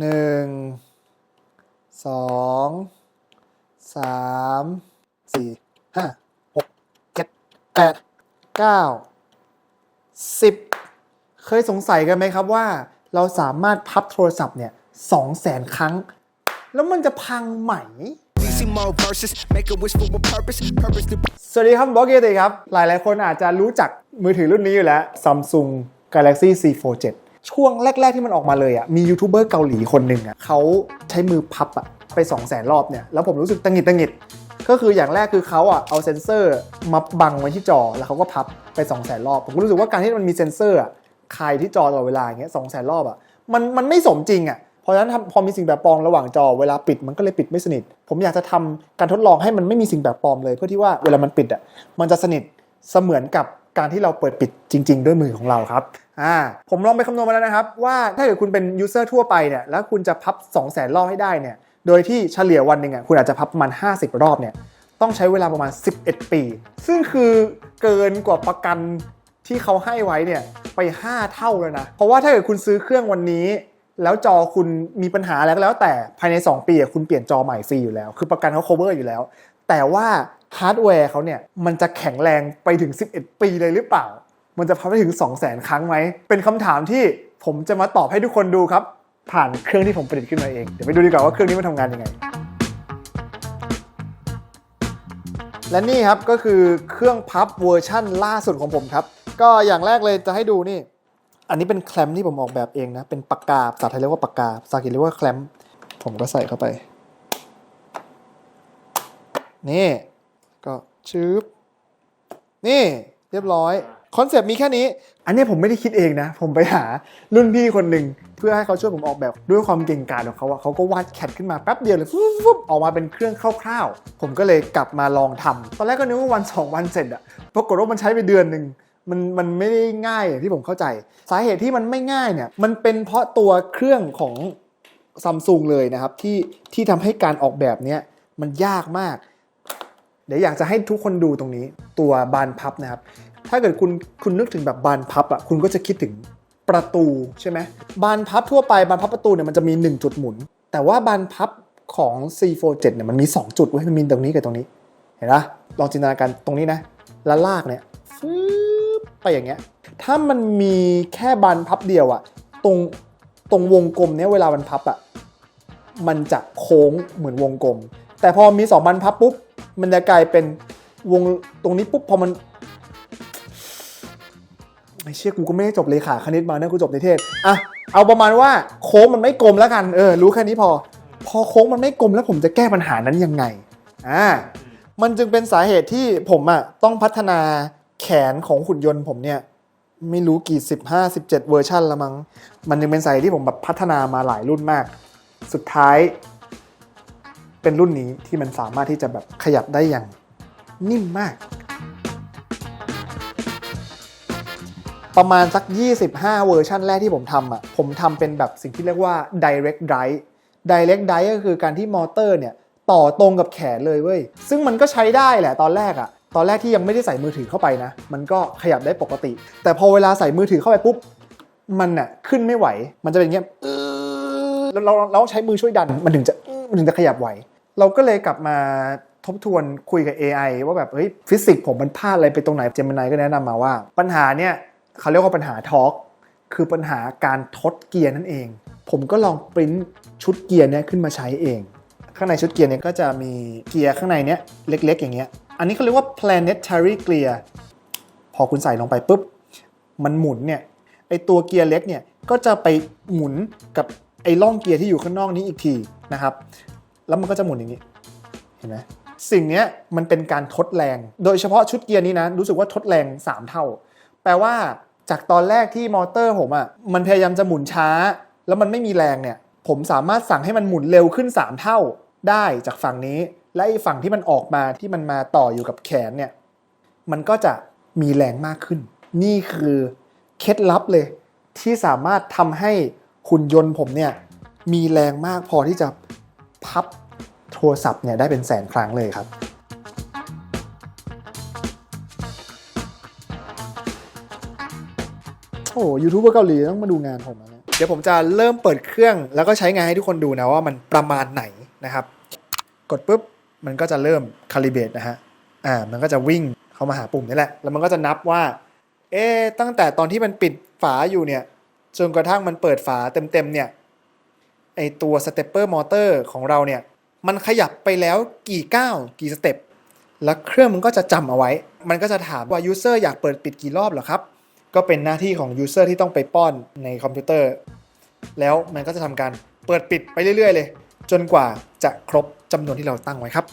หนึ่งสองสามสี่ห้าหกเจ็ดแปดเก้าสิบเคยสงสัยกันไหมครับว่า เราสามารถพับโทรศัพท์เนี่ยสองแสนครั้ง แล้วมันจะพังไหม See more verses, make a wish for a purpose, purpose to สวัสดีครับบล็อกเกติครับ หลายๆคนอาจจะรู้จักมือถือรุ่นนี้อยู่แล้ว Samsung Galaxy C47 ช่วงแรก ๆที่มันออกมาเลยอะมียูทูบเบอร์เกาหลีคนหนึ่งอะเขาใช้มือพับอะไป 2 0 0 0 0 0รอบเนี่ยแล้วผมรู้สึกตังหิดตังหิดก็คืออย่างแรกคือเขาอะเอาเซนเซอร์มาบังไว้ที่จอแล้วเขาก็พับไป 2 0 0 0 0 0รอบ ผมก็รู้สึกว่าการที่มันมีเซนเซอร์อะคายที่จอตลอดเวลาอย่างเงี้ยสองแสนรอบอะมันมันไม่สมจริงอะเพราะฉะนั้นพอมีสิ่งแปลกปลอมระหว่างจอเวลาปิดมันก็เลยปิดไม่สนิท ผมอยากจะทำการทดลองให้มันไม่มีสิ่งแปลกปลอมเลย เพื่อที่ว่าเวลามันปิดอะมันจะสนิทเสมือนกับ การที่เราเปิดปิดจริง ๆ ด้วยมือของเราครับอ่าผมลองไปคำนวณมาแล้วนะครับ ว่าถ้าเกิดคุณเป็นยูเซอร์ทั่วไปเนี่ยแล้วคุณจะพับ 2 0 0แสนรอบให้ได้เนี่ยโดยที่เฉลี่ยวันหนึ่งอะคุณอาจจะพับประมาณ 50 รอบเนี่ยต้องใช้เวลาประมาณ 11 ปี ซึ่งคือเกินกว่าประกันที่เขาให้ไว้เนี่ยไป 5 เท่าเลยนะ เพราะว่าถ้าเกิดคุณซื้อเครื่องวันนี้ แล้วจอคุณมีปัญหาอะไรก็แล้วแต่ภายใน 2 ปีอะคุณเปลี่ยนจอใหม่ฟรีอยู่แล้ว คือประกันเขา cover อยู่แล้ว แต่ว่า ฮาร์ดแวร์เขาเนี่ยมันจะแข็งแรงไปถึง 11 ปีเลยหรือเปล่า มันจะพับไปถึง 2 0 0 0 0 0 ครั้งไหม เป็นคำถามที่ผมจะมาตอบให้ทุกคนดูครับ ผ่านเครื่องที่ผมประดิษฐ์ขึ้นมาเอง เดี๋ยวไปดูดีกว่าว่าเครื่องนี้มันทำงานยังไง และนี่ครับก็คือเครื่องพับเวอร์ชั่นล่าสุดของผมครับ ก็อย่างแรกเลยจะให้ดูนี่ อันนี้เป็นแคลมที่ผมออกแบบเองนะ เป็นปากกาภาษาไทยเรียกว่าปากกาภาษาอังกฤษเรียกว่าแคลมผมก็ใส่เข้าไป นี่ ชืบนี่เรียบร้อย คอนเซปต์มีแค่นี้ อันนี้ผมไม่ได้คิดเองนะ ผมไปหารุ่นพี่คนหนึ่งเพื่อให้เขาช่วยผมออกแบบด้วยความเก่งกาจของเขาอะเขาก็วาดแคทขึ้นมาแป๊บเดียวเลยฟึ๊บฟึ๊บออกมาเป็นเครื่องคร่าวๆ ผมก็เลยกลับมาลองทำตอนแรกก็นึกว่าวันสองวันเสร็จอะปรากฏว่ามันใช้ไปเดือนหนึ่งมันมันไม่ได้ง่ายอย่างที่ผมเข้าใจ สาเหตุที่มันไม่ง่ายเนี่ยมันเป็นเพราะตัวเครื่องของซัมซุงเลยนะครับที่ที่ทำให้การออกแบบเนี้ยมันยากมาก เดี๋ยวอยากจะให้ทุกคนดูตรงนี้ตัวบานพับนะครับ ถ้าเกิดคุณคุณนึกถึงแบบบานพับอะคุณก็จะคิดถึงประตูใช่ไหมบานพับทั่วไปบานพับประตูเนี่ยมันจะมี 1 จุดหมุน แต่ว่าบานพับของ C47 เนี่ยมันมี 2 จุดเว้ยมันมีตรงนี้กับตรงนี้ เห็นปะลองจินตนาการตรงนี้นะแล้วลากเนี่ยฟืบไปอย่างเงี้ยถ้ามันมีแค่บานพับเดียวอะตรงตรงวงกลมเนี่ยเวลามันพับอะมันจะโค้งเหมือนวงกลม แต่พอมีสองบานพับปุ๊บ มันจะกลายเป็นวงตรงนี้ปุ๊บพอมันไม่เชื่อกูก็ไม่ได้จบเลขาคณิตมานะกูจบในเทศอะเอาประมาณว่าโค้งมันไม่กลมแล้วกันเออรู้แค่นี้พอ พอโค้งมันไม่กลมแล้วผมจะแก้ปัญหานั้นยังไงอ่ามันจึงเป็นสาเหตุที่ผมอะต้องพัฒนาแขนของหุ่นยนต์ผมเนี่ยไม่รู้กี่15 17เจ็ดเวอร์ชันละมั้ง มันยังเป็นสาเหตุที่ผมแบบพัฒนามาหลายรุ่นมาก สุดท้าย เป็นรุ่นนี้ที่มันสามารถที่จะแบบขยับได้อย่างนิ่มมาก ประมาณสัก 25 เวอร์ชันแรกที่ผมทำอะ ผมทำเป็นแบบสิ่งที่เรียกว่า direct drive direct drive ก็คือการที่มอเตอร์เนี่ยต่อตรงกับแขนเลยเว้ย ซึ่งมันก็ใช้ได้แหละตอนแรกอะตอนแรกที่ยังไม่ได้ใส่มือถือเข้าไปนะ มันก็ขยับได้ปกติ แต่พอเวลาใส่มือถือเข้าไปปุ๊บ มันอะขึ้นไม่ไหว มันจะเป็นอย่างเงี้ยเออแล้วเราเราใช้มือช่วยดัน มันถึงจะมันถึงจะขยับไหว เราก็เลยกลับมาทบทวนคุยกับ AI ว่าแบบเฮ้ยฟิสิกส์ผมมันพลาดอะไรไปตรงไหนเจมินายก็แนะนำมาว่า ปัญหาเนี่ยเขาเรียกว่าปัญหาทอร์กคือปัญหาการทดเกียร์นั่นเอง ผมก็ลองปริ้นชุดเกียร์เนี้ยขึ้นมาใช้เอง ข้างในชุดเกียร์เนี่ยก็จะมีเกียร์ข้างในเนี้ยเล็ก ๆ อย่างเงี้ย อันนี้เขาเรียกว่า planetary gear พอคุณใส่ลงไปปุ๊บ มันหมุนเนี่ยไอตัวเกียร์เล็กเนี่ยก็จะไปหมุนกับไอล่องเกียร์ที่อยู่ข้างนอกนี้อีกทีนะครับ แล้วมันก็จะหมุนอย่างนี้ เห็นไหมสิ่งนี้มันเป็นการทดแรง โดยเฉพาะชุดเกียร์นี้นะ รู้สึกว่าทดแรง 3 เท่า แปลว่าจากตอนแรกที่มอเตอร์ผมอะ่ะมันพยายามจะหมุนช้า แล้วมันไม่มีแรงเนี่ย ผมสามารถสั่งให้มันหมุนเร็วขึ้น 3 เท่าได้จากฝั่งนี้ และอ้ฝั่งที่มันออกมาที่มันมาต่ออยู่กับแขนเนี่ย มันก็จะมีแรงมากขึ้น นี่คือเคล็ดลับเลย ที่สามารถทำให้หุ่นยนต์ผมเนี่ยมีแรงมากพอที่จะพับ รศัพท์เนี่ยได้เป็นแสนครั้งเลยครับโอ้ยูทูบเบอร์เกาหลีต้องมาดูงานผมนะเดี๋ยวผมจะเริ่มเปิดเครื่องแล้วก็ใช้งานให้ทุกคนดูนะว่ามันประมาณไหนนะครับ กดปุ๊บมันก็จะเริ่มคาลิเบตนะฮะอ่ามันก็จะวิ่งเข้ามาหาปุ่มนี่แหละ แล้วมันก็จะนับว่า เอ๊ตั้งแต่ตอนที่มันปิดฝาอยู่เนี่ยจนกระทั่งมันเปิดฝาเต็มๆเนี่ยไอตัวสเตปเปอร์มอเตอร์ของเราเนี่ย มันขยับไปแล้วกี่ก้าวกี่สเต็ปแล้วเครื่องมันก็จะจำเอาไว้ มันก็จะถามว่า user อยากเปิดปิดกี่รอบเหรอครับ ก็เป็นหน้าที่ของ user ที่ต้องไปป้อนในคอมพิวเตอร์ แล้วมันก็จะทำการเปิดปิดไปเรื่อยๆ เลย จนกว่าจะครบจำนวนที่เราตั้งไว้ครับ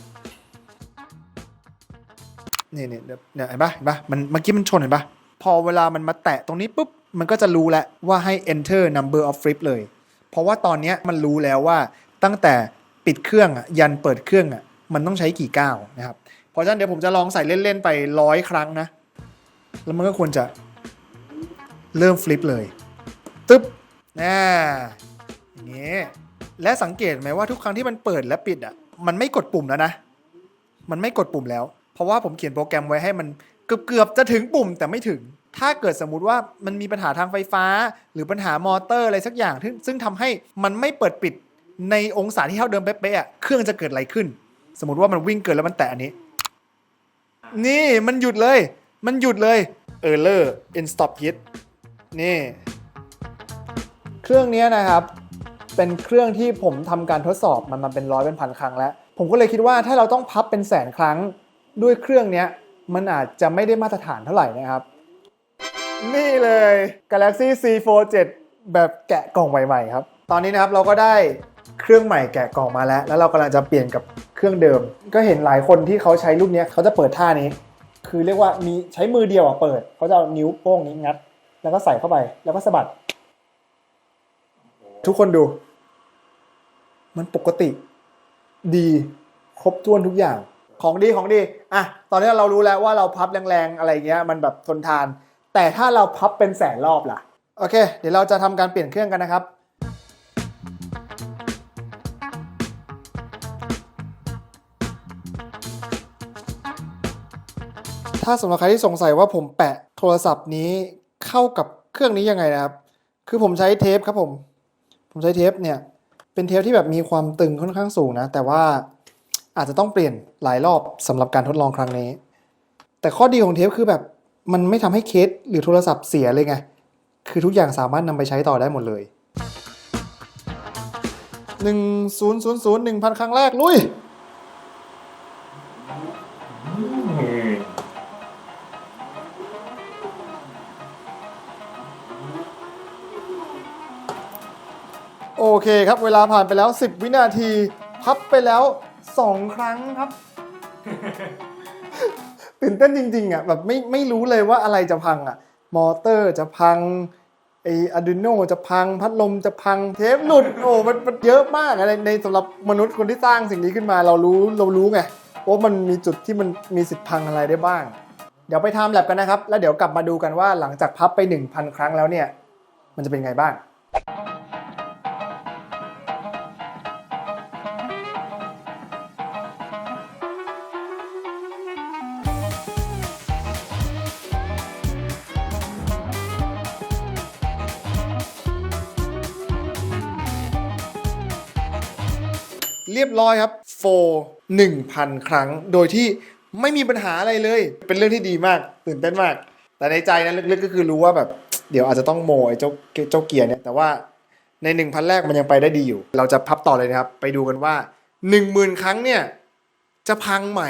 นี่นี่เนี่ยเนี่ยเห็นปะเห็นปะมันเมื่อกี้มันชนเห็นปะพอเวลามันมาแตะตรงนี้ปุ๊บ มันก็จะรู้แล้วว่าให้ enter number of flip เลย เพราะว่าตอนนี้มันรู้แล้วว่าตั้งแต่ ปิดเครื่องอะยันเปิดเครื่องอะมันต้องใช้กี่ก้าวนะครับ เพราะฉะนั้นเดี๋ยวผมจะลองใส่เล่น ๆ ไปร้อยครั้งนะ แล้วมันก็ควรจะเริ่มฟลิปเลย ตึ๊บน่าอย่างนี้ และสังเกตไหมว่าทุกครั้งที่มันเปิดและปิดอะ มันไม่กดปุ่มแล้วนะ มันไม่กดปุ่มแล้ว เพราะว่าผมเขียนโปรแกรมไว้ให้มันเกือบๆจะถึงปุ่มแต่ไม่ถึง ถ้าเกิดสมมุติว่ามันมีปัญหาทางไฟฟ้า หรือปัญหามอเตอร์อะไรสักอย่าง ซึ่งซึ่งทำให้มันไม่เปิดปิด ในองศาที่เท่าเดิมเป๊ะๆอะเครื่องจะเกิดอะไรขึ้น สมมติว่ามันวิ่งเกินแล้วมันแตะอันนี้ นี่มันหยุดเลย มันหยุดเลย error in stop hit นี่ เครื่องนี้นะครับ เป็นเครื่องที่ผมทำการทดสอบมันมาเป็นร้อยเป็นพันครั้งแล้ว ผมก็เลยคิดว่าถ้าเราต้องพับเป็นแสนครั้งด้วยเครื่องนี้มันอาจจะไม่ได้มาตรฐานเท่าไหร่นะครับ นี่เลย Galaxy C47 แบบแกะกล่องใหม่ๆครับ ตอนนี้นะครับเราก็ได้ เครื่องใหม่แกะกล่องมาแล้ว แล้วเรากำลังจะเปลี่ยนกับเครื่องเดิม ก็เห็นหลายคนที่เขาใช้รุ่นนี้เขาจะเปิดท่านี้ คือเรียกว่ามีใช้มือเดียวอะเปิดเขาจะเอานิ้วโป้งนี้งัด แล้วก็ใส่เข้าไปแล้วก็สะบัด ทุกคนดู มันปกติ ดีครบถ้วนทุกอย่างของดีของดีอะตอนนี้เรารู้แล้วว่าเราพับแรงๆอะไรเงี้ยมันแบบทนทาน แต่ถ้าเราพับเป็นแสนรอบล่ะ โอเค เดี๋ยวเราจะทำการเปลี่ยนเครื่องกันนะครับ ถ้าสำหรับใครที่สงสัยว่าผมแปะโทรศัพท์นี้เข้ากับเครื่องนี้ยังไงนะครับ คือผมใช้เทปครับผม ผมใช้เทปเนี่ย เป็นเทปที่แบบมีความตึงค่อนข้างสูงนะ แต่ว่าอาจจะต้องเปลี่ยนหลายรอบสำหรับการทดลองครั้งนี้ แต่ข้อดีของเทปคือแบบมันไม่ทำให้เคสหรือโทรศัพท์เสียเลยไง คือทุกอย่างสามารถนำไปใช้ต่อได้หมดเลยหนึ่งศูนย์ศูนย์ศูนย์หนึ่งพันครั้งแรกลุย เคครับ เวลาผ่านไปแล้ว 10 วินาที พับไปแล้ว 2 ครั้งครับ ตื่นเต้นจริง ๆ อะแบบไม่ไม่รู้เลยว่าอะไรจะพังอะ มอเตอร์จะพังไออะดูโนจะพังพัดลมจะพังเทปหลุดโอ้มันมันเยอะมากอะไรในสำหรับมนุษย์คนที่สร้างสิ่งนี้ขึ้นมาเรารู้เรารู้ไงว่ามันมีจุดที่มันมีสิทธิ์พังอะไรได้บ้าง เดี๋ยวไปทำแลบกันนะครับ แล้วเดี๋ยวกลับมาดูกันว่าหลังจากพับไป 1,000 ครั้งแล้วเนี่ย มันจะเป็นไงบ้าง อยครับโฟ1,000ครั้ง โดยที่ไม่มีปัญหาอะไรเลย เป็นเรื่องที่ดีมากตื่นเต้นมาก แต่ในใจนะลึกๆก็คือรู้ว่าแบบ เดี๋ยวอาจจะต้องโมไอ้เจ้าเจ้าเกียร์เนี่ยแต่ว่าใน 1,000 แรกมันยังไปได้ดีอยู่ เราจะพับต่อเลยนะครับ ไปดูกันว่า 10,000 ครั้งเนี่ย จะพังไหม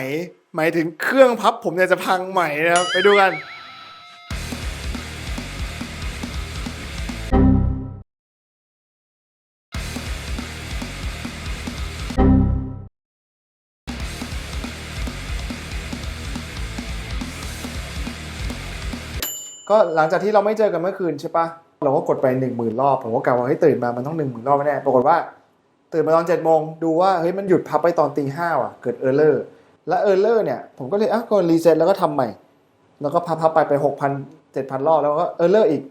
หมายถึงเครื่องพับผมเนี่ยจะพังไหมนะครับ ไปดูกัน ก็หลังจากที่เราไม่เจอกันเมื่อคืนใช่ปะเราก็กดไปหนึ่งหมื่นรอบ ผมก็กะว่าเฮ้ยตื่นมามันต้องหนึ่งหมื่นรอบแน่ปรากฏว่า ตื่นมาตอนเจ็ดโมงดูว่าเฮ้ยมันหยุดพับไปตอนตีห้าอะเกิดเออร์เลอร์และเออร์เลอร์เนี่ยผมก็เลยอะก็รีเซ็ตแล้วก็ทำใหม่ แล้วก็พับพับไปไปหกพันเจ็ดพันรอบแล้วก็เออร์เลอร์อีก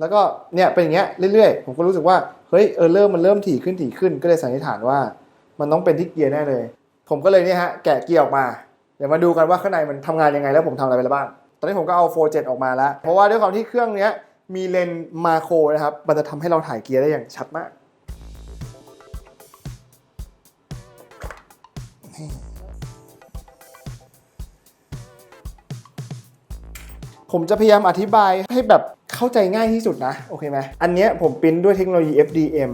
แล้วก็เนี่ยเป็นอย่างเงี้ยเรื่อยๆ ผมก็รู้สึกว่าเฮ้ยเออร์เลอร์มันเริ่มถี่ขึ้นถี่ขึ้นก็เลยสันนิษฐานว่า มันต้องเป็นที่เกียร์แน่เลย ผมก็เลยเนี่ยฮะแกะเกียร์ออกมาเดี๋ยวมาดูกันว่าข้างในมันทำงานยังไงแล้วผมทำอะไรไปแล้วบ้าง ตอนนี้ผมก็เอา 4 7 ออกมาแล้ว เพราะว่าด้วยความที่เครื่องนี้มีเลนส์มาโครนะครับ มันจะทำให้เราถ่ายเกียร์ได้อย่างชัดมาก ผมจะพยายามอธิบายให้แบบเข้าใจง่ายที่สุดนะ โอเคไหม อันนี้ผมปริ้นด้วยเทคโนโลยี FDM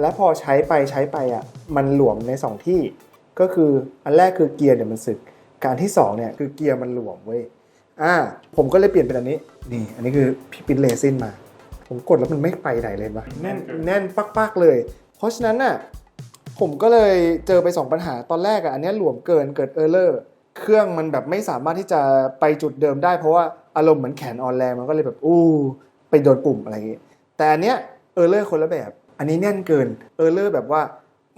และพอใช้ไปใช้ไปอะ มันหลวมใน 2 ที่ ก็คืออันแรกคือเกียร์เนี่ยมันสึก การที่2เนี่ยคือเกียร์มันหลวมเว้ย อ่าผมก็เลยเปลี่ยนเป็นอันนี้ นี่ อันนี้คือพี่ปริ้นเลซินมา ผมกดแล้วมันไม่ไปไหนเลยวะแน่นแน่นปักๆเลย เพราะฉะนั้นน่ะผมก็เลยเจอไป 2 ปัญหาตอนแรกอะอันเนี้ยหลวมเกินเกิดเออร์เลอร์เครื่องมันแบบไม่สามารถที่จะไปจุดเดิมได้ เพราะว่าอารมณ์เหมือนแขนออนแรงมันก็เลยแบบอู้ไปโดนปุ่มอะไรอย่างงี้แต่อันเนี้ยเออร์เลอร์คนละแบบ อันนี้แน่นเกินเออร์เลอร์แบบว่า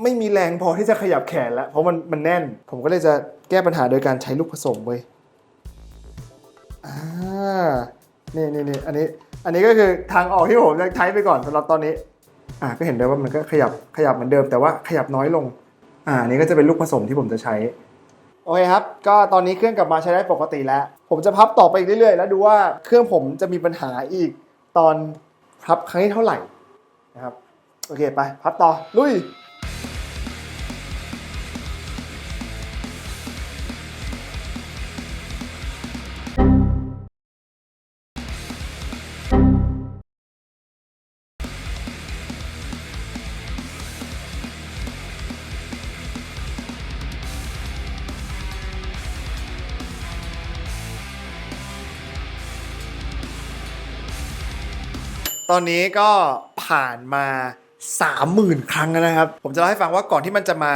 ไม่มีแรงพอที่จะขยับแขนแล้วเพราะมันมันแน่น ผมก็เลยจะแก้ปัญหาโดยการใช้ลูกผสมเว้ย อ่านี่นี่นี่อันนี้อันนี้ก็คือทางออกที่ผมจะใช้ไปก่อนสำหรับตอนนี้อ่าก็เห็นได้ว่ามันก็ขยับขยับเหมือนเดิม แต่ว่าขยับน้อยลงอ่าอันนี้ก็จะเป็นลูกผสมที่ผมจะใช้โอเคครับ ก็ตอนนี้เครื่องกลับมาใช้ได้ปกติแล้ว ผมจะพับต่อไปอีกเรื่อยๆ แล้วดูว่าเครื่องผมจะมีปัญหาอีกตอนพับครั้งที่เท่าไหร่นะครับ โอเคไป พับต่อ ลุย ตอนนี้ก็ผ่านมา 30,000 ครั้งแล้วนะครับ ผมจะเล่าให้ฟังว่าก่อนที่มันจะมา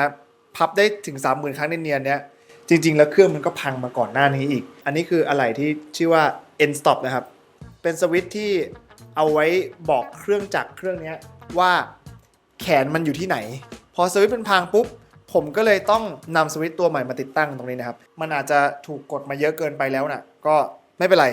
พับได้ถึง 30,000 ครั้งเนียนๆเนี้ยจริง ๆ แล้วเครื่องมันก็พังมาก่อนหน้านี้อีก อันนี้คืออะไรที่ชื่อว่า end stop นะครับ เป็นสวิตช์ที่เอาไว้บอกเครื่องจักรเครื่องนี้ว่าแขนมันอยู่ที่ไหน พอสวิตช์มันพังปุ๊บ ผมก็เลยต้องนำสวิตช์ตัวใหม่มาติดตั้งตรงนี้นะครับ มันอาจจะถูกกดมาเยอะเกินไปแล้วนะก็ไม่เป็นไร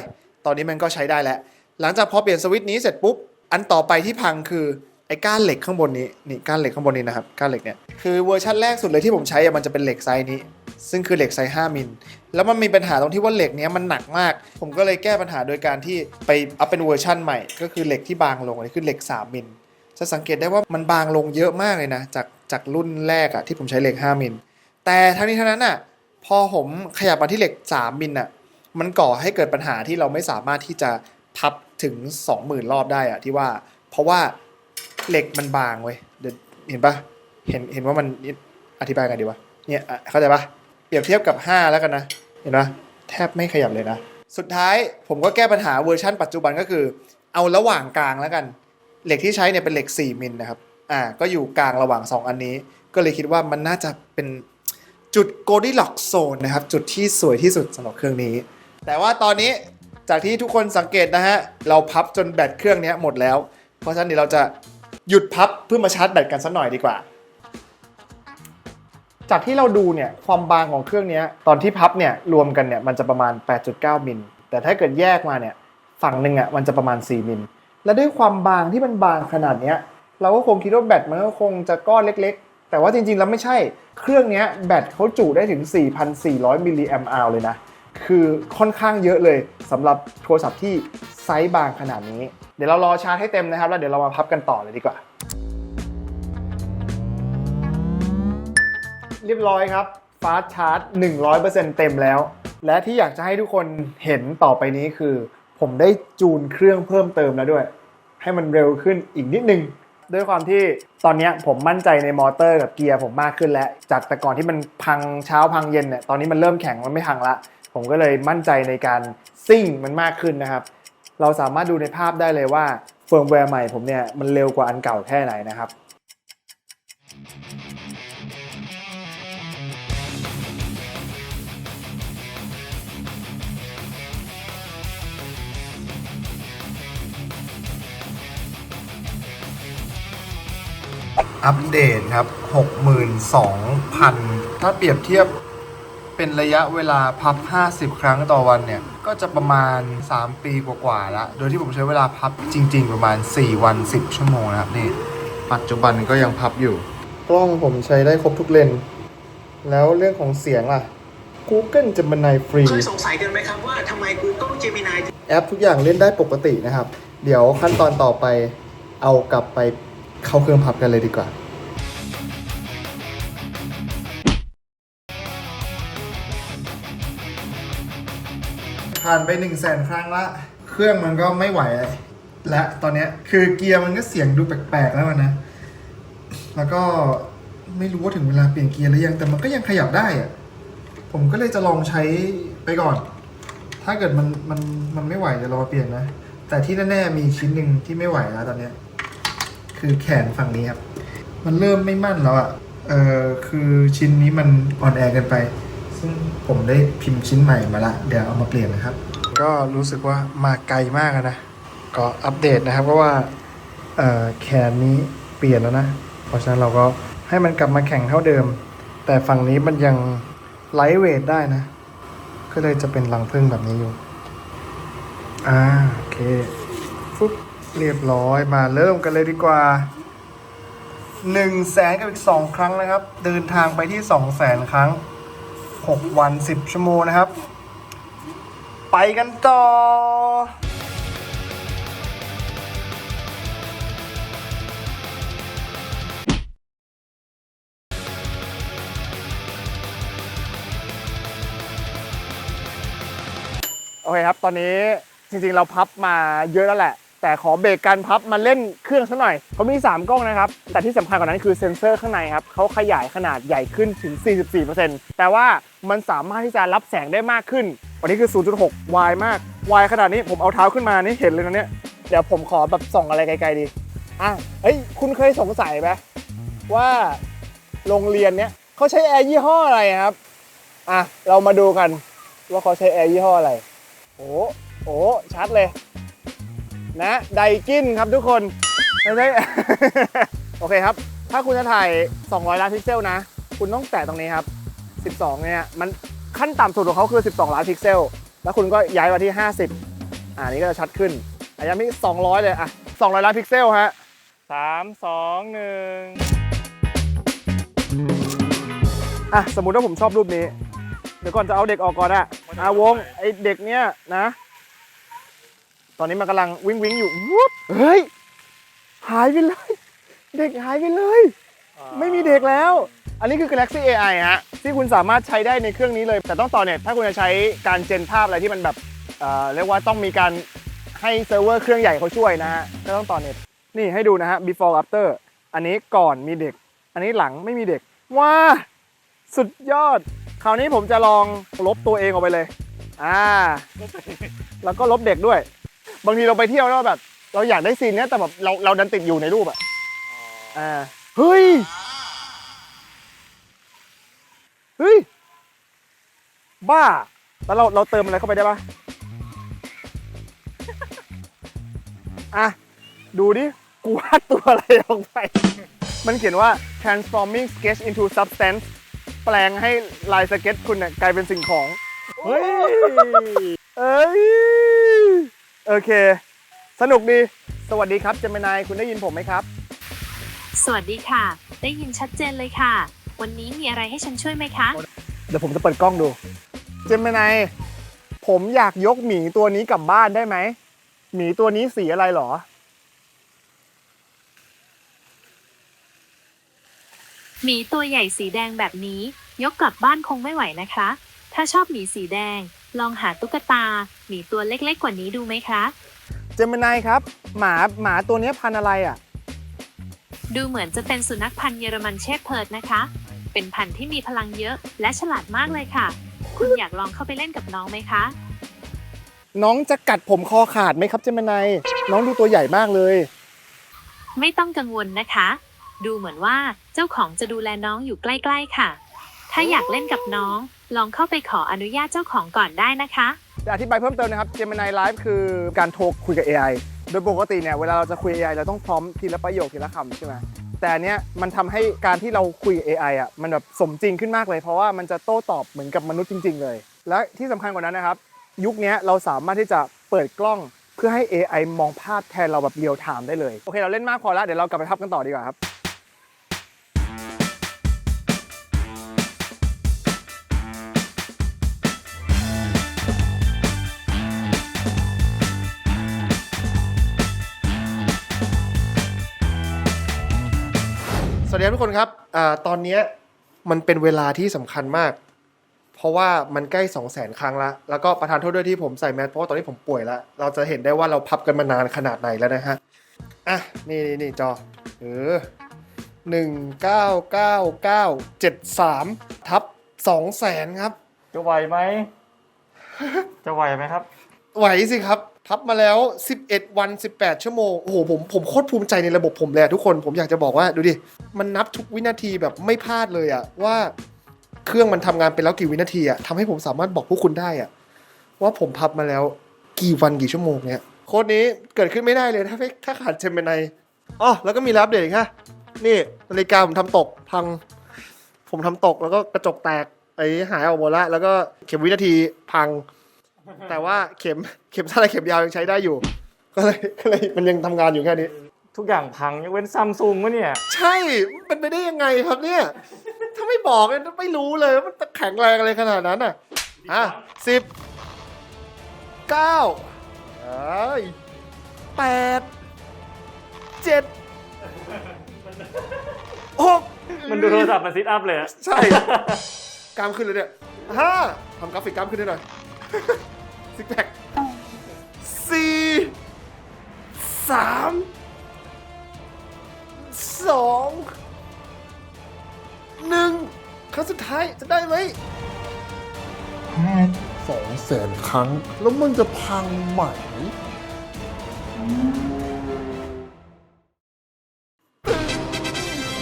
ตอนนี้มันก็ใช้ได้แล้ว หลังจากพอเปลี่ยนสวิตช์นี้เสร็จปุ๊บ อันต่อไปที่พังคือไอ้ก้านเหล็กข้างบนนี้นี่ก้านเหล็กข้างบนนี้นะครับก้านเหล็กเนี่ยคือเวอร์ชันแรกสุดเลยที่ผมใช้อะมันจะเป็นเหล็กไซส์นี้ ซึ่งคือเหล็กไซส์5มิลแล้วมันมีปัญหาตรงที่ว่าเหล็กเนี้ยมันหนักมาก ผมก็เลยแก้ปัญหาโดยการที่ไปเอาเป็นเวอร์ชันใหม่ ก็คือเหล็กที่บางลงอันนี้คือเหล็ก3มิลจะสังเกตได้ว่ามันบางลงเยอะมากเลยนะจากจากรุ่นแรกอะที่ผมใช้เหล็ก5มิลแต่ทั้งนี้ทั้งนั้นอะพอผมขยับมาที่เหล็ก3มิลอะมันก่อให้เกิดปัญหาที่เราไม่สามารถที่จะพับ ถึง 20,000 รอบได้อะที่ว่า เพราะว่าเหล็กมันบางเว้ยเดี๋ยวเห็นปะเห็นเห็นว่ามันอธิบายกันดีวะเนี่ยอะเข้าใจปะเปรียบเทียบกับ 5 แล้วกันนะ เห็นปะแทบไม่ขยับเลยนะ สุดท้ายผมก็แก้ปัญหาเวอร์ชันปัจจุบันก็คือ เอาระหว่างกลางแล้วกัน เหล็กที่ใช้เนี่ยเป็นเหล็ก 4 มิลนะครับอ่าก็อยู่กลางระหว่าง 2 อันนี้ ก็เลยคิดว่ามันน่าจะเป็นจุดโกลดี้ล็อกโซนนะครับ จุดที่สวยที่สุดสำหรับเครื่องนี้ แต่ว่าตอนนี้ จากที่ทุกคนสังเกตนะฮะ เราพับจนแบตเครื่องนี้หมดแล้ว เพราะฉะนั้นเดี๋ยวเราจะหยุดพับเพื่อมาชาร์จแบตกันสักหน่อยดีกว่า จากที่เราดูเนี่ยความบางของเครื่องนี้ตอนที่พับเนี่ยรวมกันเนี่ยมันจะประมาณ 8.9 มิล แต่ถ้าเกิดแยกมาเนี่ยฝั่งหนึ่งอะมันจะประมาณ 4 มิล และด้วยความบางที่มันบางขนาดเนี้ยเราก็คงคิดว่าแบตมันก็คงจะก้อนเล็กๆ แต่ว่าจริงๆ แล้วไม่ใช่ เครื่องนี้แบตเขาจุได้ถึง 4,400 มิลลิแอมป์เลยนะ คือค่อนข้างเยอะเลยสำหรับโทรศัพท์ที่ไซส์บางขนาดนี้ เดี๋ยวเรารอชาร์จให้เต็มนะครับ แล้วเดี๋ยวเรามาพับกันต่อเลยดีกว่า เรียบร้อยครับฟาสชาร์จ 100%เต็มแล้ว และที่อยากจะให้ทุกคนเห็นต่อไปนี้คือ ผมได้จูนเครื่องเพิ่มเติมแล้วด้วย ให้มันเร็วขึ้นอีกนิดนึงด้วยความที่ตอนนี้ผมมั่นใจในมอเตอร์กับเกียร์ผมมากขึ้นแล้ว จากแต่ก่อนที่มันพังเช้าพังเย็นเนี่ยตอนนี้มันเริ่มแข็งมันไม่พังละ ผมก็เลยมั่นใจในการซิ่งมันมากขึ้นนะครับ เราสามารถดูในภาพได้เลยว่าเฟิร์มแวร์ใหม่ผมเนี่ยมันเร็วกว่าอันเก่าแค่ไหนนะครับอัปเดตครับ 62,000 ถ้าเปรียบเทียบ เป็นระยะเวลาพับ 50 ครั้งต่อวันเนี่ย ก็จะประมาณ 3 ปีกว่าๆแล้วโดยที่ผมใช้เวลาพับจริง ๆ ประมาณ 4 วัน 10 ชั่วโมงนะครับนี่ ปัจจุบันก็ยังพับอยู่ กล้องผมใช้ได้ครบทุกเลนส์แล้วเรื่องของเสียงล่ะ Google Gemini ฟรี เคยสงสัยกันไหมครับว่าทำไม Google Gemini แอปทุกอย่างเล่นได้ปกตินะครับ เดี๋ยวขั้นตอนต่อไปเอากลับไปเข้าเครื่องพับกันเลยดีกว่า ผ่านไป1นึ่งแสนครั้งละ เครื่องมันก็ไม่ไหวและตอนเนี้ยคือเกียร์มันก็เสียงดูแปลกๆแล้วนะ แล้วก็ไม่รู้ว่าถึงเวลาเปลี่ยนเกียร์หรือยังแต่มันก็ยังขยับได้อะผมก็เลยจะลองใช้ไปก่อน ถ้าเกิดมันมันมันไม่ไหวจะรอเปลี่ยนนะ แต่ที่แน่ๆมีชิ้นหนึ่งที่ไม่ไหวแล้วตอนเนี้ยคือแขนฝั่งนี้ครับ มันเริ่มไม่มั่นแล้วอะ่ะเออคือชิ้นนี้มันอ่อนแอเกินไป ซึ่งผมได้พิมพ์ชิ้นใหม่มาละ เดี๋ยวเอามาเปลี่ยนนะครับ ก็รู้สึกว่ามาไกลมากนะ ก็อัปเดตนะครับเพราะว่าแขนนี้เปลี่ยนแล้วนะ เพราะฉะนั้นเราก็ให้มันกลับมาแข่งเท่าเดิม แต่ฝั่งนี้มันยังไลท์เวทได้นะ ก็เลยจะเป็นรังพึ่งแบบนี้อยู่ อ่าโอเคฟุบเรียบร้อยมาเริ่มกันเลยดีกว่า1นึ่งแสนกับอีก 2 ครั้งนะครับ เดินทางไปที่ 2 0 0แสนครั้ง 6 วัน 10 ชั่วโมงนะครับ ไปกันต่อโอเคครับ ตอนนี้จริงๆเราพับมาเยอะแล้วแหละ แต่ขอเบรกการพับมาเล่นเครื่องสักหน่อยเขามี 3 กล้องนะครับ แต่ที่สำคัญกว่านั้นคือเซ็นเซอร์ข้างในครับเขาขยายขนาดใหญ่ขึ้นถึง 44%แต่ว่ามันสามารถที่จะรับแสงได้มากขึ้น วันนี้คือ 0.6 วายมาก วายขนาดนี้ผมเอาเท้าขึ้นมานี่เห็นเลยนะเนี่ย เดี๋ยวผมขอแบบส่องอะไรไกลๆดี อะเฮ้ย คุณเคยสงสัยไหมว่าโรงเรียนเนี้ยเขาใช้แอร์ยี่ห้ออะไรครับ อะ เรามาดูกันว่าเขาใช้แอร์ยี่ห้ออะไร โอ้โหชัดเลย นะไดกินครับทุกคนไม่ใช่ โอเคครับ ถ้าคุณจะถ่าย 200 ล้านพิกเซลนะ คุณต้องแตะตรงนี้ครับ 12 เนี่ย มันขั้นต่ำสุดของเขาคือ 12 ล้านพิกเซล แล้วคุณก็ย้ายมาที่ 50 อ่านี้ก็จะชัดขึ้นอะยังมี200 เลยอะ 200 ล้านพิกเซลฮะ 3 2 1 อะ สมมุติว่าผมชอบรูปนี้ เดี๋ยวก่อนจะเอาเด็กออกก่อนอะอาวง ไอเด็กเนี่ยนะ ตอนนี้มันกำลังวิ่งวิ่งอยู่วุ๊บเฮ้ย หายไปเลย เด็กหายไปเลย ไม่มีเด็กแล้ว อันนี้คือ Galaxy AI ฮะ ที่คุณสามารถใช้ได้ในเครื่องนี้เลย แต่ต้องต่อเน็ตถ้าคุณจะใช้การเจนภาพอะไรที่มันแบบเอ่อเรียกว่าต้องมีการให้เซิร์ฟเวอร์เครื่องใหญ่เขาช่วยนะฮะ ก็ต้องต่อเน็ต นี่ให้ดูนะฮะ before after อันนี้ก่อนมีเด็ก อันนี้หลังไม่มีเด็ก ว้า สุดยอด คราวนี้ผมจะลองลบตัวเองออกไปเลย อ่า แล้วก็ลบเด็กด้วย บางทีเราไปเที่ยวแล้วแบบ เราอยากได้ซีนเนี้ยแต่แบบเราเราดันติดอยู่ในรูปอะอ่าเฮ้ยเฮ้ยบ้า แล้วเราเราเติมอะไรเข้าไปได้ปะอะ ดูดิ กูวาดตัวอะไรออกไป มันเขียนว่า transforming sketch into substance แปลงให้ลายสเก็ตคุณเนี่ยกลายเป็นสิ่งของ เฮ้ย เอ้ย โอเค สนุกดี สวัสดีครับเจมินายคุณได้ยินผมไหมครับ สวัสดีค่ะ ได้ยินชัดเจนเลยค่ะ วันนี้มีอะไรให้ฉันช่วยไหมคะ เดี๋ยวผมจะเปิดกล้องดู เจมินายผมอยากยกหมีตัวนี้กลับบ้านได้ไหม หมีตัวนี้สีอะไรหรอ หมีตัวใหญ่สีแดงแบบนี้ ยกกลับบ้านคงไม่ไหวนะคะ ถ้าชอบหมีสีแดง ลองหาตุ๊กตาห มีตัวเล็กๆกว่านี้ดูไหมคะ เจมินายครับ หมาหมาตัวนี้พันธุ์อะไรอะ ดูเหมือนจะเป็นสุนัขพันธุ์เยอรมันเชฟเพิร์ดนะคะ เป็นพันธุ์ที่มีพลังเยอะและฉลาดมากเลยค่ะ คุณอยากลองเข้าไปเล่นกับน้องไหมคะ น้องจะกัดผมคอขาดไหมครับเจมินายน้องดูตัวใหญ่มากเลย ไม่ต้องกังวลนะคะ ดูเหมือนว่าเจ้าของจะดูแลน้องอยู่ใกล้ ๆ ค่ะ ถ้าอยากเล่นกับน้อง ลองเข้าไปขออนุญาตเจ้าของก่อนได้นะคะ จะอธิบายเพิ่มเติมนะครับ Gemini Live คือการโทรคุยกับ AI โดยปกติเนี่ยเวลาเราจะคุย AI เราต้องพร้อมทีละประโยคทีละคำใช่ไหมแต่อันเนี้ยมันทำให้การที่เราคุย AI อะมันแบบสมจริงขึ้นมากเลย เพราะว่ามันจะโต้ตอบเหมือนกับมนุษย์จริง ๆ เลย และที่สำคัญกว่านั้นนะครับ ยุคเนี้ยเราสามารถที่จะเปิดกล้องเพื่อให้ AI มองภาพแทนเราแบบเรียลไทม์ได้เลย โอเค เราเล่นมากพอแล้ว เดี๋ยวเรากลับไปพับกันต่อดีกว่าครับ ดีครับทุกคนครับอ่าตอนเนี้ยมันเป็นเวลาที่สำคัญมาก เพราะว่ามันใกล้2 0 0 0 0 0 ครั้งละ แล้วก็ประทานโทษด้วยที่ผมใส่แมสเพราะว่าตอนนี้ผมป่วยแล้ว เราจะเห็นได้ว่าเราพับกันมานานขนาดไหนแล้วนะฮะ อะ นี่นี่นี่จอ เออหนึ่งเก้าเก้าเก้าเจ็ดสามทับสองแสนครับ จะไหวไหม จะไหวไหมครับ ไหวสิครับ พับมาแล้ว 11 วัน 18 ชั่วโมง โอ้โห ผม ผมโคตรภูมิใจในระบบผมเลยทุกคน ผมอยากจะบอกว่า ดูดิ มันนับทุกวินาทีแบบไม่พลาดเลยอะว่าเครื่องมันทำงานไปแล้วกี่วินาทีอะทำให้ผมสามารถบอกพวกคุณได้อะว่าผมพับมาแล้วกี่วันกี่ชั่วโมงเนี่ยโค้ดนี้เกิดขึ้นไม่ได้เลยถ้าถ้าขาดเจมินายอ๋อแล้วก็มีรับเดตอีกฮะนี่นาฬิกาผมทำตกพัง ผมทำตกแล้วก็กระจกแตกไอ้หายออกหมดละแล้วก็เข็มวินาทีพัง แต่ว่าเข็มเข็มสั้นและเข็มยาวยังใช้ได้อยู่ ก็เลยก็เลยมันยังทำงานอยู่แค่นี้ ทุกอย่างพังยกเว้นซัมซุงวะเนี่ย ใช่มันเป็นไปได้ยังไงครับเนี่ย ถ้าไม่บอกเนี่ยไม่รู้เลยว่ามันจะแข็งแรงอะไรขนาดนั้นอะอะสิบเก้าเอ้ยแปดเจ็ดหก มันดูโทรศัพท์มันซิทอัพเลยอะ ใช่ กล้ามขึ้นเลยเนี่ยห้าทำกราฟิกกล้ามขึ้นได้หน่อย ซิกแพคสี่สามสองหนึ่งครั้งสุดท้ายจะได้ไหมสองแสนครั้ง แล้วมันจะพังไหม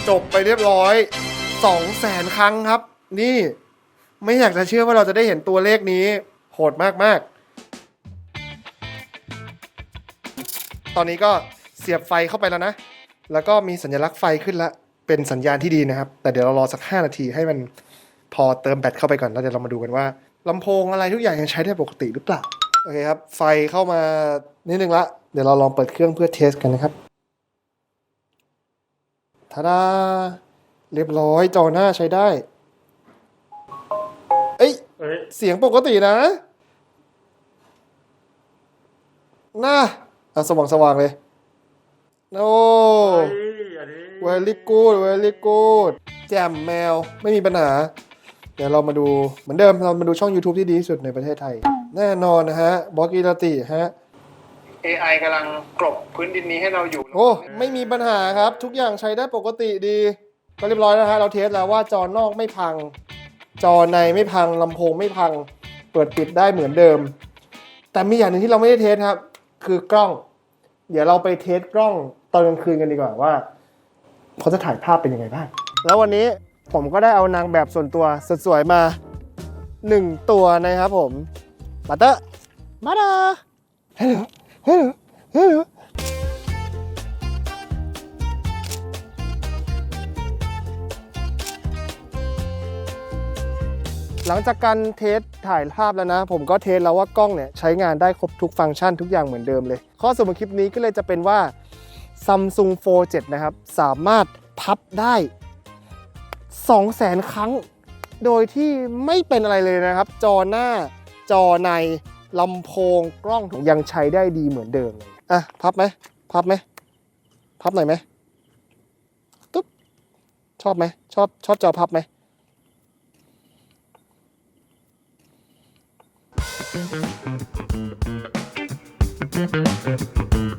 จบไปเรียบร้อยสองแสนครั้งครับ นี่ ไม่อยากจะเชื่อว่าเราจะได้เห็นตัวเลขนี้ โหดมากๆตอนนี้ก็เสียบไฟเข้าไปแล้วนะ แล้วก็มีสัญลักษณ์ไฟขึ้นแล้วเป็นสัญญาณที่ดีนะครับ แต่เดี๋ยวเรารอสัก 5 นาทีให้มันพอเติมแบตเข้าไปก่อน แล้วเดี๋ยวเรามาดูกันว่าลำโพงอะไรทุกอย่างยังใช้ได้ปกติหรือเปล่า โอเคครับ ไฟเข้ามานิดนึงละ เดี๋ยวเราลองเปิดเครื่องเพื่อเทสกันนะครับทาดาเรียบร้อยจอหน้าใช้ได้ เอ้ยเอ้ยเสียงปกตินะ น่าอะสว่างสว่างๆเลย โอ้เฮ้ยอันนี้ very good very good แจ่มแมวไม่มีปัญหา เดี๋ยวเรามาดูเหมือนเดิมเรามาดูช่อง YouTube ที่ดีที่สุดในประเทศไทย แน่นอนนะฮะบล็อกอีลติฮะ AI กำลังกลบพื้นดินนี้ให้เราอยู่ โอ้ ไม่มีปัญหาครับ ทุกอย่างใช้ได้ปกติดี ก็เรียบร้อยแล้วฮะ เราเทสแล้วว่าจอนอกไม่พัง จอในไม่พังลำโพงไม่พัง เปิดปิดได้เหมือนเดิม แต่มีอย่างหนึ่งที่เราไม่ได้เทสครับ คือกล้อง เดี๋ยวเราไปเทสกล้องตอนกลางคืนกันดีกว่าว่าเขาจะถ่ายภาพเป็นยังไงบ้าง แล้ววันนี้ผมก็ได้เอานางแบบส่วนตัวสวยๆมาหนึ่งตัวนะครับผมมาเตอร์มาดาฮัลโหลฮัลโหลฮัลโหล หลังจากการเทสถ่ายภาพแล้วนะ ผมก็เทสแล้วว่ากล้องเนี่ยใช้งานได้ครบทุกฟังก์ชันทุกอย่างเหมือนเดิมเลย ข้อสรุปของคลิปนี้ก็เลยจะเป็นว่า Samsung Fold 7 นะครับ สามารถพับได้ 200,000 ครั้ง โดยที่ไม่เป็นอะไรเลยนะครับ จอหน้าจอในลำโพงกล้องยังใช้ได้ดีเหมือนเดิมเลยอะพับไหมพับไหมพับหน่อยไหมตุ๊บชอบไหมชอบชอบจอพับไหม Thank you.